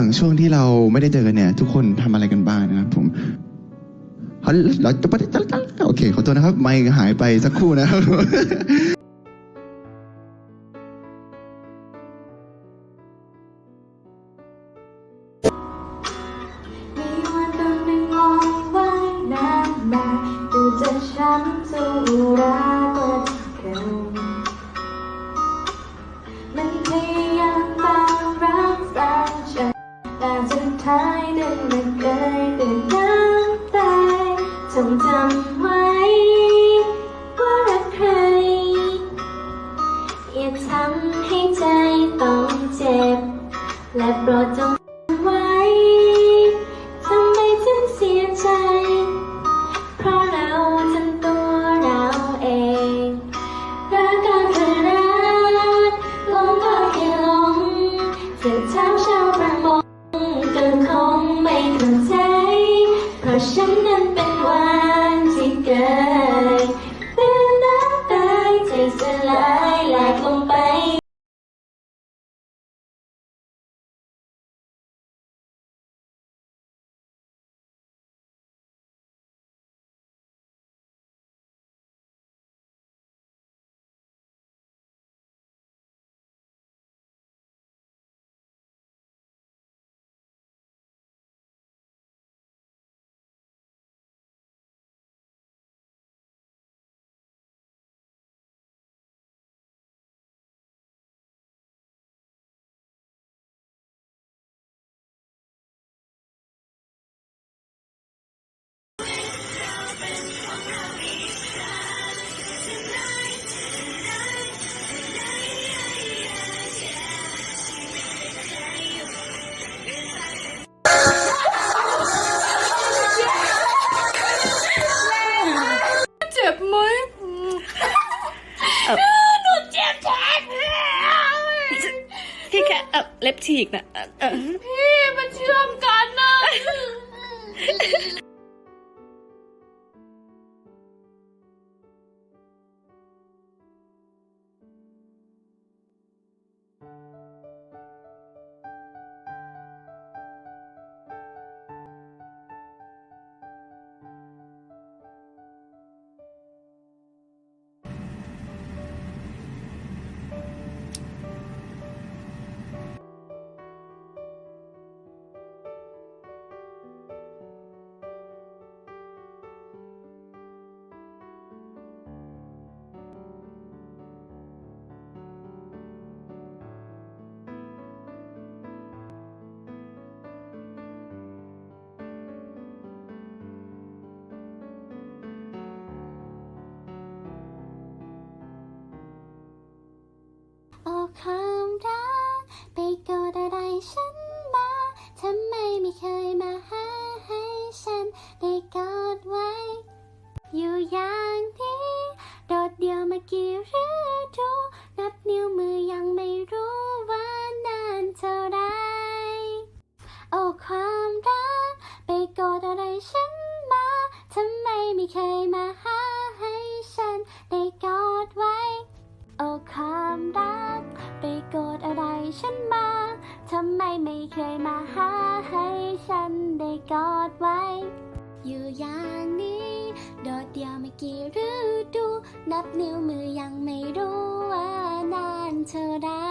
างช่วงที่เราไม่ได้เจอกันเนี่ย ทุกคนทำอะไรกันบ้างนะครับผมฮัลโหลเราจะไปโอเค ขอโทษนะครับ ไม่หายไปสักครู่นะครับ มีวันตอนหนึ่งลอยว่านมาดูจะช้ำสู้รักกว่า ไว้ว่ารักใคร อย่าทำให้ใจต้องเจ็บ และโปรดจงไว้ทำไมฉันเสียใจ เพราะเราทำตัวเราเองรักก็คือรักหลงก็แค่หลงเสือเท้าชาวประมงก็คงไม่เข้าใจ เพราะฉันนั้นเป็นายใจ พี่แค่เออเล็บฉีกนะ พี่มันเชื่อมกันนะ โอ้ความรัก ไปกอดอะไรฉันมาทำไมไม่เคยมาหาให้ฉันได้กอดไว้ อยู่อย่างนี้โดดเดี่ยวมากี่ฤดูนับนิ้วมือยังไม่รู้ว่านานเท่าไรโอ้ความรัก ไปกอดอะไรฉันมาทำไมไม่เคยมาหา กอดไว้ อยู่อย่างนี้โดดเดี่ยวไม่กี่ฤดู นับนิ้วมือยังไม่รู้ว่านานเท่าไร